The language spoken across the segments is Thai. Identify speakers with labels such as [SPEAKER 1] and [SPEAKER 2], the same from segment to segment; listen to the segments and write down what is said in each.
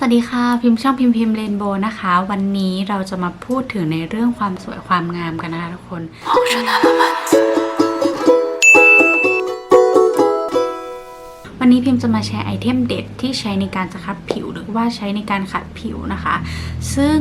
[SPEAKER 1] สวัสดีค่ะ พิมพ์ช่องพิมพ์พิมพ์เรนโบว์นะคะ วันนี้เราจะมาพูดถึงในเรื่องความสวยความงามกันนะคะทุกคน วันนี้พิมพ์จะมาแชร์ไอเทมเด็ดที่ใช้ในการสครับผิวหรือว่าใช้ในการขัดผิวนะคะ ซึ่ง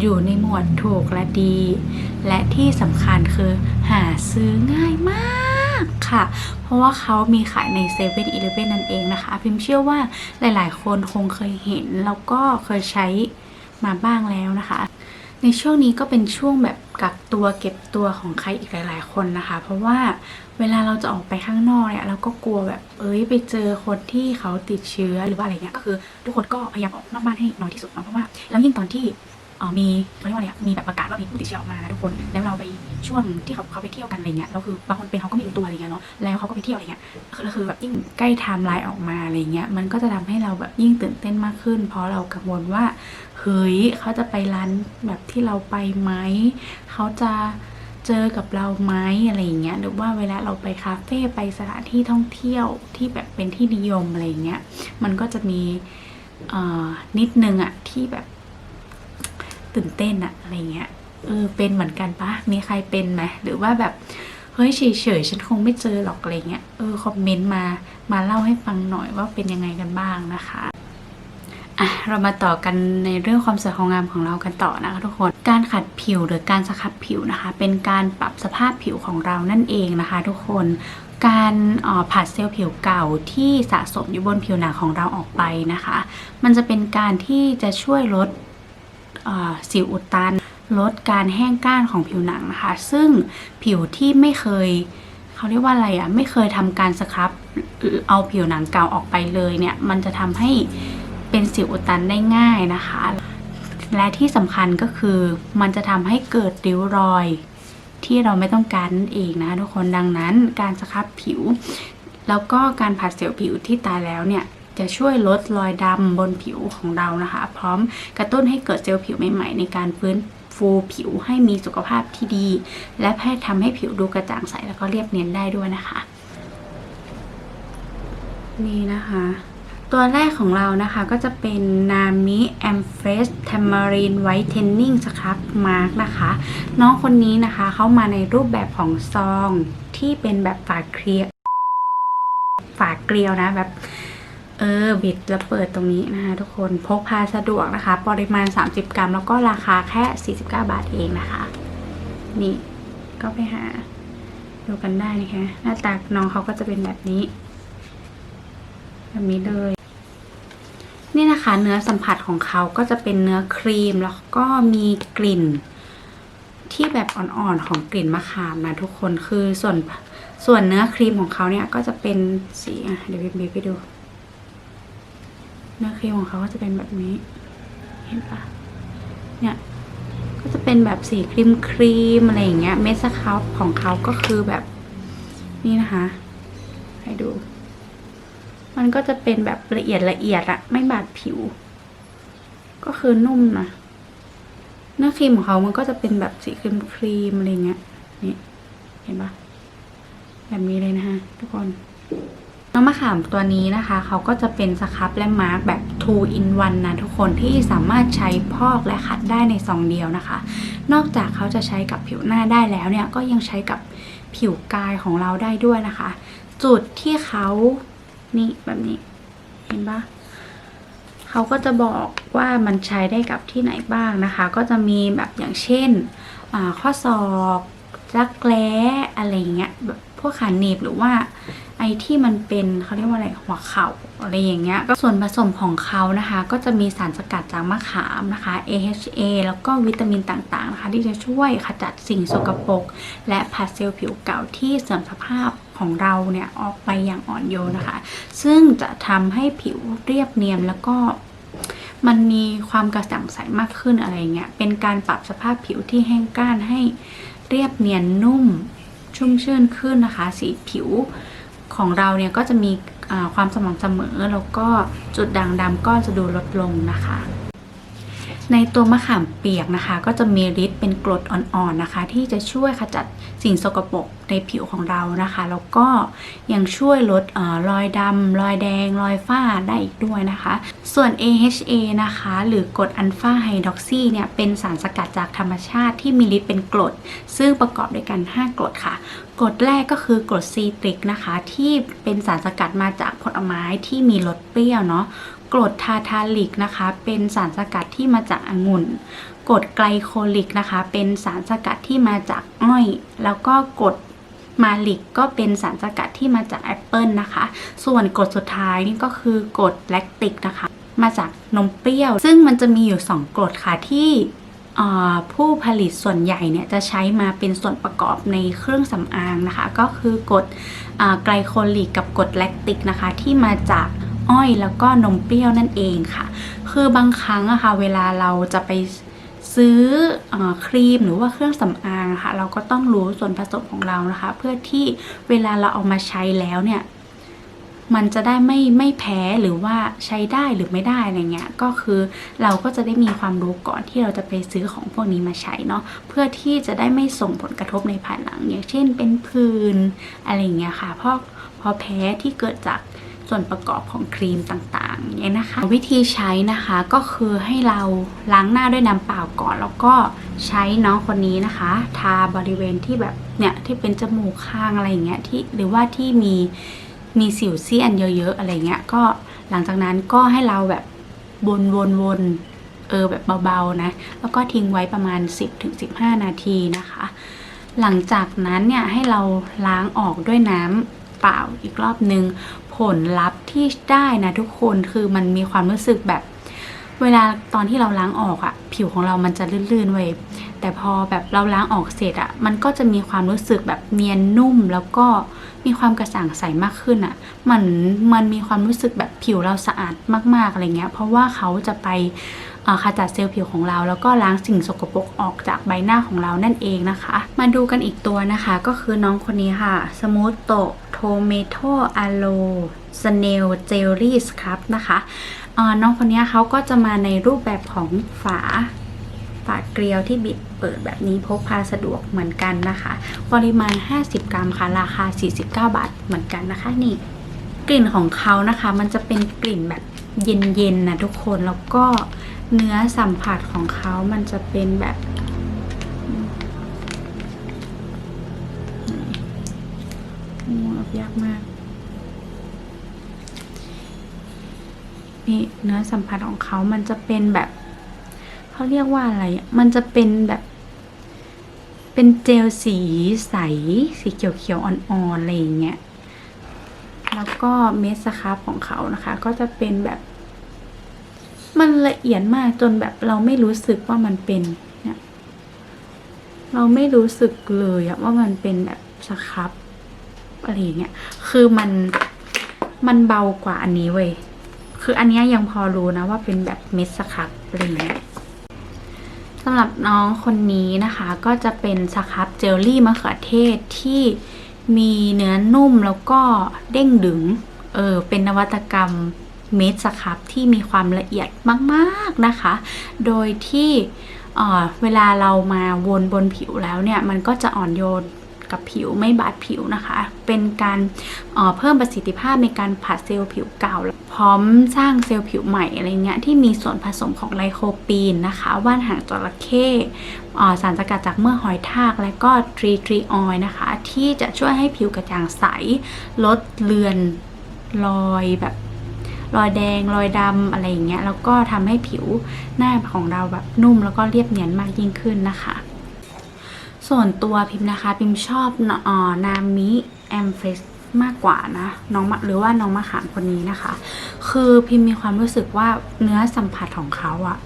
[SPEAKER 1] อยู่ในหมวดถูกและดี และที่สำคัญคือหาซื้อง่ายมาก ค่ะ เพราะว่าเขามีขายใน7 e เ e ่ e อนั่นเองนะคะ พิมเชื่อว่าหลายๆ คนคงเคยเห็น แล้วก็เคยใช้มาบ้างแล้วนะคะ ในช่วงนี้ก็เป็นช่วงแบบกักตัวเก็บตัวของใครอีกหลาย ๆ คนนะคะ เพราะว่าเวลาเราจะออกไปข้างนอกเนี่ยเราก็กลัวแบบเอ้ยไปเจอคนที่เขาติดเชื้อหรือว่าอะไรเงี้ยก็คือ ทุกคนก็พยายามออกนอกบ้านให้น้อยที่สุดนะเพราะว่าแล้วยิ่งตอนที่ มีเขาเรียกว่าอะไรอะมีแบบประกาศว่ามีผู้ติดเชื้อออกมานะทุกคน แล้วเราไปช่วงที่เขาเขาไปเที่ยวกันอะไรเงี้ยแล้วคือบางคนเป็นเขาก็ไม่รู้ตัวอะไรเงี้ยเนาะแล้วเขาก็ไปเที่ยวอะไรเงี้ยคือคือแบบยิ่งใกล้ไทม์ไลน์ออกมาอะไรเงี้ยมันก็จะทำให้เราแบบยิ่งตื่นเต้นมากขึ้น เพราะเรากังวลว่าเฮ้ยเขาจะไปร้านแบบที่เราไปไหมเขาจะเจอกับเราไหมอะไรอย่างเงี้ยหรือว่าเวลาเราไปคาเฟ่ไปสถานที่ท่องเที่ยวที่แบบเป็นที่นิยมอะไรเงี้ยมันก็จะมีอ่อนิดนึงอะที่แบบ ตื่นเต้นอะอะไรเงี้ยเออเป็นเหมือนกันปะมีใครเป็นไหมหรือว่าแบบเฮ้ยเฉยๆฉันคงไม่เจอหรอกอะไรเงี้ยเออคอมเมนต์มามาเล่าให้ฟังหน่อยว่าเป็นยังไงกันบ้างนะคะอะเรามาต่อกันในเรื่องความสวยความงามของเรากันต่อนะคะทุกคน การขัดผิวหรือการสครับผิวนะคะ เป็นการปรับสภาพผิวของเรานั่นเองนะคะ ทุกคนการอ่อผัดเซลล์ผิวเก่าที่สะสมอยู่บนผิวหนังของเราออกไปนะคะ มันจะเป็นการที่จะช่วยลด สิวอุดตัน ลดการแห้งก้านของผิวหนังนะคะ ซึ่งผิวที่ไม่เคยเขาเรียกว่าอะไรอะ่ะไม่เคยทำการสครับเอาผิวหนังเก่าออกไปเลยเนี่ย มันจะทำให้เป็นสิวอุดตันได้ง่ายนะคะ และที่สำคัญก็คือมันจะทำให้เกิดริ้วรอยที่เราไม่ต้องการนั่นเองนะทุกคนดังนั้นการสครับผิว แล้วก็การผัดเซลล์ผิวที่ตายแล้วเนี่ย จะช่วยลดรอยดำบนผิวของเรานะคะ พร้อมกระตุ้นให้เกิดเซลล์ผิวใหม่ๆ ในการฟื้นฟูผิวให้มีสุขภาพที่ดี และแพทย์ทำให้ผิวดูกระจ่างใสแล้วก็เรียบเนียนได้ด้วยนะคะ นี่นะคะตัวแรกของเรานะคะก็จะเป็นนามิแอมเฟรชเทม a รีนไวท์เทนนิ่งสครับมาร์กนะคะ น้องคนนี้นะคะเข้ามาในรูปแบบของซองที่เป็นแบบฝาเคลียร์ฝาเกลียวนะแบบ เออบิดแล้วเปิดตรงนี้นะคะทุกคนพกพาสะดวกนะคะ ปริมาณ 30 กรัม แล้วก็ราคาแค่ 49 บาทเองนะคะ นี่ก็ไปหา ดูกันได้นะคะ หน้าตาน้องเขาก็จะเป็นแบบนี้ แบบนี้เลย นี่นะคะเนื้อสัมผัสของเขาก็จะเป็นเนื้อครีมแล้วก็มีกลิ่นที่แบบอ่อนๆของกลิ่นมะขามนะทุกคนคือส่วนส่วนเนื้อครีมของเขาเนี่ยก็จะเป็นสีอะเดี๋ยวบีบไปดู เนื้อครีมของเขาก็จะเป็นแบบนี้ เห็นปะเนี่ย ก็จะเป็นแบบสีครีมครีมอะไรอย่างเงี้ย เมสครับของเขาก็คือแบบนี่นะคะ ให้ดู มันก็จะเป็นแบบละเอียดละเอียดอะไม่บาดผิว ก็คือนุ่มนะเนื้อครีมของเขามันก็จะเป็นแบบสีครีมครีมอะไรเงี้ย นี่ เห็นปะแบบนี้เลยนะคะทุกคน น้ำมะขามตัวนี้นะคะ เขาก็จะเป็นสครับและมาร์กแบบ 2 in 1 นะทุกคนที่สามารถใช้พอกและขัดได้ในซองเดียวนะคะ นอกจากเขาจะใช้กับผิวหน้าได้แล้วเนี่ย ก็ยังใช้กับผิวกายของเราได้ด้วยนะคะ จุดที่เขานี่แบบนี้ เห็นปะเขาก็จะบอกว่ามันใช้ได้กับที่ไหนบ้างนะคะ ก็จะมีแบบอย่างเช่นข้อศอก จักแร้อะไรอย่างเงี้ยแบบพวกขาหนีบหรือว่าไอที่มันเป็นเขาเรียกว่าอะไรหัวเข่าอะไรอย่างเงี้ยก็ส่วนผสมของเขานะคะ ก็จะมีสารสกัดจากมะขามนะคะ AHA แล้วก็วิตามินต่างๆนะคะ ที่จะช่วยขจัดสิ่งสกปรกและผัดเซลล์ผิวเก่าที่เสื่อมสภาพของเราเนี่ยออกไปอย่างอ่อนโยนนะคะ ซึ่งจะทำให้ผิวเรียบเนียนแล้วก็มันมีความกระจ่างใสมากขึ้นอะไรเงี้ยเป็นการปรับสภาพผิวที่แห้งกร้านให้ เรียบเนียนนุ่มชุ่มชื่นขึ้นนะคะ สีผิวของเราเนี่ยก็จะมีความสม่ำเสมอ แล้วก็จุดด่างดำก็จะดูลดลงนะคะ ในตัวมะขามเปียกนะคะ ก็จะมีฤทธิ์เป็นกรดอ่อนๆนะคะ ที่จะช่วยขจัดสิ่งสกปรกในผิวของเรานะคะ แล้วก็ยังช่วยลดออรอยดำรอยแดง รอยฝ้าได้อีกด้วยนะคะ ส่วน AHA นะคะ หรือกรดอัลฟาไฮดรอกซีเนี่ยเป็นสารสกัดจากธรรมชาติที่มีฤทธิ์เป็นกรด ซึ่งประกอบด้วยกัน 5กรดค่ะกรดแรกก็คือกรดซีตริกนะคะ ที่เป็นสารสกัดมาจากผลไม้ที่มีรสเปรี้ยวเนาะ กรดทาทาลิกนะคะ เป็นสารสกัดที่มาจากองุ่นกรดไกลโคลิกนะคะ เป็นสารสกัดที่มาจากอ้อย แล้วก็กรดมาลิกก็เป็นสารสกัดที่มาจากแอปเปิลนะคะ ส่วนกรดสุดท้ายนี่ก็คือกรดแลคติกนะคะ มาจากนมเปรี้ยว ซึ่งมันจะมีอยู่ 2กรดค่ะที่ผู้ผลิตส่วนใหญ่เนี่ยจะใช้มาเป็นส่วนประกอบในเครื่องสำอางนะคะ ก็คือกรดไกลโคลิกกับกรดแลคติกนะคะที่มาจาก อ้อยแล้วก็นมเปรี้ยวนั่นเองค่ะ คือบางครั้งอะค่ะ เวลาเราจะไปซื้ออครีมหรือว่าเครื่องสำอางะค่ะ เราก็ต้องรู้ส่วนผสมของเรานะคะ เพื่อที่เวลาเราเอามาใช้แล้วเนี่ย มันจะได้ไม่ไม่แพ้หรือว่าใช้ได้หรือไม่ได้อะไรเงี้ยก็คือเราก็จะได้มีความรู้ก่อนที่เราจะไปซื้อของพวกนี้มาใช้เนาะเพื่อที่จะได้ไม่ส่งผลกระทบในภายหลัง อย่างเช่นเป็นผื่นอะไรเงี้ยค่ะเพราะพราะแพ้ที่เกิดจาก ส่วนประกอบของครีมต่างๆเนี่ยนะคะ วิธีใช้นะคะก็คือให้เราล้างหน้าด้วยน้ำเปล่าก่อน แล้วก็ใช้น้องคนนี้นะคะ ทาบริเวณที่แบบเนี่ยที่เป็นจมูกข้างอะไรอย่างเงี้ยที่หรือว่าที่มีมีสิวเซียนเยอะๆอะไรเงี้ยก็หลังจากนั้นก็ให้เราแบบวนวนเออแบบเบาๆนะ แล้วก็ทิ้งไว้ประมาณ 10-15 นาทีนะคะ หลังจากนั้นเนี่ยให้เราล้างออกด้วยน้ำเปล่าอีกรอบนึง ผลลัพธ์ที่ได้นะทุกคนคือมันมีความรู้สึกแบบ เวลาตอนที่เราล้างออกอะผิวของเรามันจะลื่นๆเว้ยแต่พอแบบเราล้างออกเสร็จอะมันก็จะมีความรู้สึกแบบเนียนนุ่มแล้วก็มีความกระจ่างใสมากขึ้นอะมันมันมีความรู้สึกแบบผิวเราสะอาดมากๆอะไรเงี้ย เพราะว่าเขาจะไป ขจัดเซลล์ผิวของเรา แล้วก็ล้างสิ่งสกปรกออกจากใบหน้าของเรานั่นเองนะคะ มาดูกันอีกตัวนะคะก็คือน้องคนนี้ค่ะสมูทโตโทเมโตอะโลสเนลเจลลี่สครับนะคะน้องคนนี้เขาก็จะมาในรูปแบบของฝาฝาเกลียวที่บิดเปิดแบบนี้พกพาสะดวกเหมือนกันนะคะ ปริมาณ 50 กรัมค่ะ ราคา 49 บาทเหมือนกันนะคะนี่ กลิ่นของเขานะคะ มันจะเป็นกลิ่นแบบเย็นๆนะทุกคนแล้วก็ เนื้อสัมผัสของเขามันจะเป็นแบบโอ้ยากมาก นี่เนื้อสัมผัสของเขามันจะเป็นแบบ เขาเรียกว่าอะไร มันจะเป็นแบบ เป็นเจลสีใส สีเขียวๆอ่อนๆอะไรอย่างเงี้ย แล้วก็เมสครับของเขานะคะ ก็จะเป็นแบบ มันละเอียดมากจนแบบเราไม่รู้สึกว่ามันเป็นเนี่ยเราไม่รู้สึกเลยอะว่ามันเป็นแบบสครับอะไรอย่างเงี้ย คือมันมันเบากว่าอันนี้เว้ย คืออันนี้ยยังพอรู้นะว่าเป็นแบบเม็ดสครับอะไรอย่างเงี้ยสำหรับน้องคนนี้นะคะ ก็จะเป็นสครับเจลลี่มะเขือเทศที่มีเนื้อนุ่มแล้วก็เด้งดึง เออ เป็นนวัตกรรม เม็ดสครับที่มีความละเอียดมากๆนะคะ โดยที่เวลาเรามาวนบนผิวแล้วเนี่ย มันก็จะอ่อนโยนกับผิวไม่บาดผิวนะคะ เป็นการเอ่อเพิ่มประสิทธิภาพในการผัดเซลล์ผิวเก่า พร้อมสร้างเซลล์ผิวใหม่อะไรเงี้ยที่มีส่วนผสมของไลโคปีนนะคะ ว่านหางจระเข้สารสกัดจากเมื่อหอยทากและก็ทรีทรีออยนะคะ ที่จะช่วยให้ผิวกระจ่างใส ลดเลือนรอยแบบ รอยแดง รอยดำอะไรอย่างเงี้ยแล้วก็ทำให้ผิวหน้าของเราแบบนุ่มแล้วก็เรียบเนียนมากยิ่งขึ้นนะคะ ส่วนตัวพิมพ์นะคะพิมพ์ชอบเอ่อนามิแอมเฟสมากกว่านะน้องมะหรือว่าน้องมะขามคนนี้นะคะ คือพิมพ์มีความรู้สึกว่าเนื้อสัมผัสของเขาอะ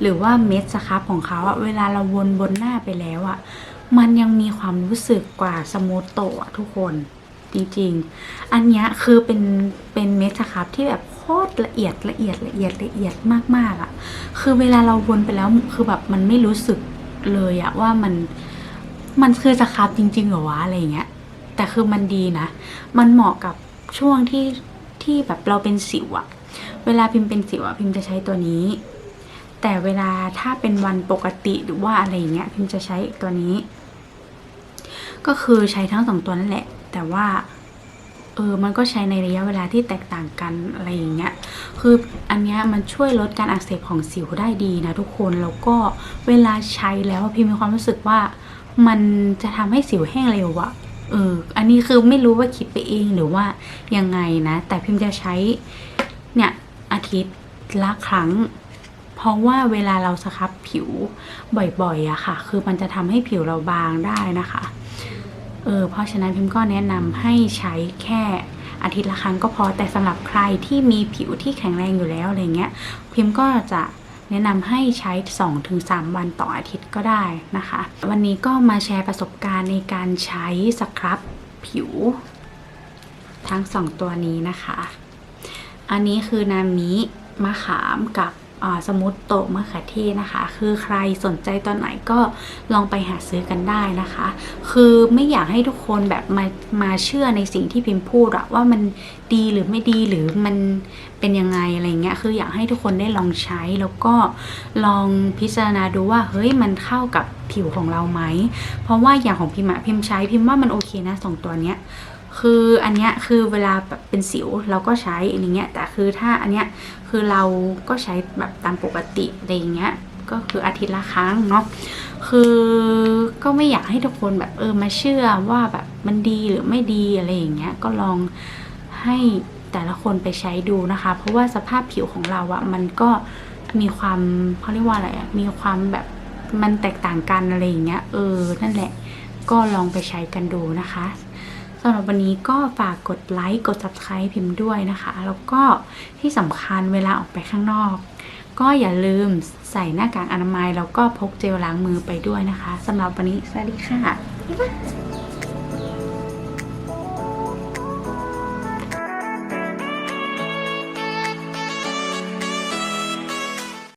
[SPEAKER 1] หรือว่าเม็ดสครับของเขาอะเวลาเราวนบนหน้าไปแล้วอะมันยังมีความรู้สึกกว่าสมูทโตะทุกคน จริงๆ อันนี้คือเป็นเป็นเม็ดสครับที่แบบโคตรละเอียดละเอียดละเอียดละเอียดมากๆอะคือเวลาเราวนไปแล้วคือแบบมันไม่รู้สึกเลยอะว่ามันมันคือสครับจริงๆเหรอวะอะไรเงี้ย แต่คือมันดีนะ มันเหมาะกับช่วงที่ที่แบบเราเป็นสิวอะเวลาพิมพ์เป็นสิวอะพิมพ์จะใช้ตัวนี้ แต่เวลาถ้าเป็นวันปกติหรือว่าอะไรเงี้ยพิมจะใช้ตัวนี้ ก็คือใช้ทั้งสองตัวนั่นแหละ แต่ว่าเออมันก็ใช้ในระยะเวลาที่แตกต่างกันอะไรอย่างเงี้ย คืออันเนี้ยมันช่วยลดการอักเสบของสิวได้ดีนะทุกคน แล้วก็เวลาใช้แล้วพิมมีความรู้สึกว่ามันจะทำให้สิวแห้งเร็วอะเออ อันนี้คือไม่รู้ว่าคิดไปเองหรือว่ายังไงนะ แต่พิมจะใช้เนี่ยอาทิตย์ละครั้ง เพราะว่าเวลาเราสครับผิวบ่อยๆอะค่ะ คือมันจะทำให้ผิวเราบางได้นะคะ เออเพราะฉะนั้นพิมก็แนะนำให้ใช้แค่อาทิตย์ละครั้งก็พอแต่สำหรับใครที่มีผิวที่แข็งแรงอยู่แล้วอะไรเงี้ยพิมก็จะแนะนำให้ใช้ 2-3 วันต่ออาทิตย์ก็ได้นะคะ วันนี้ก็มาแชร์ประสบการณ์ในการใช้สครับผิว ทั้ง 2 ตัวนี้นะคะ อันนี้คือนามิมะขามกับ สมุตโตะมะเขือเทศนะคะ คือใครสนใจตอนไหนก็ลองไปหาซื้อกันได้นะคะ คือไม่อยากให้ทุกคนแบบมามาเชื่อในสิ่งที่พิมพ์พูดอะว่ามันดีหรือไม่ดีหรือมันเป็นยังไงอะไรเงี้ย คืออยากให้ทุกคนได้ลองใช้แล้วก็ลองพิจารณาดูว่าเฮ้ยมันเข้ากับผิวของเราไหม เพราะว่าอย่างของพิมพ์อะพิมพ์ใช้พิมพ์ว่ามันโอเคนะสองตัวเนี้ย คืออันเนี้ยคือเวลาแบบเป็นสิวเราก็ใช้อะไรเงี้ยแต่คือถ้าอันเนี้ยคือเราก็ใช้แบบตามปกติอะไรอย่างเงี้ยก็คืออาทิตย์ละครั้งเนาะคือก็ไม่อยากให้ทุกคนแบบเออมาเชื่อว่าแบบมันดีหรือไม่ดีอะไรอย่างเงี้ยก็ลองให้แต่ละคนไปใช้ดูนะคะ เพราะว่าสภาพผิวของเราอะมันก็มีความเขาเรียกว่าอะไรอะมีความแบบมันแตกต่างกันอะไรอย่างเงี้ยเออนั่นแหละก็ลองไปใช้กันดูนะคะ สำหรับวันนี้ก็ฝากกดไลค์กด subscribe พิมพ์ด้วยนะคะ แล้วก็ที่สำคัญเวลาออกไปข้างนอก ก็อย่าลืมใส่หน้ากากอนามัย แล้วก็พกเจลล้างมือไปด้วยนะคะสำหรับวันนี้สวัสดีค่ะบ๊ายบาย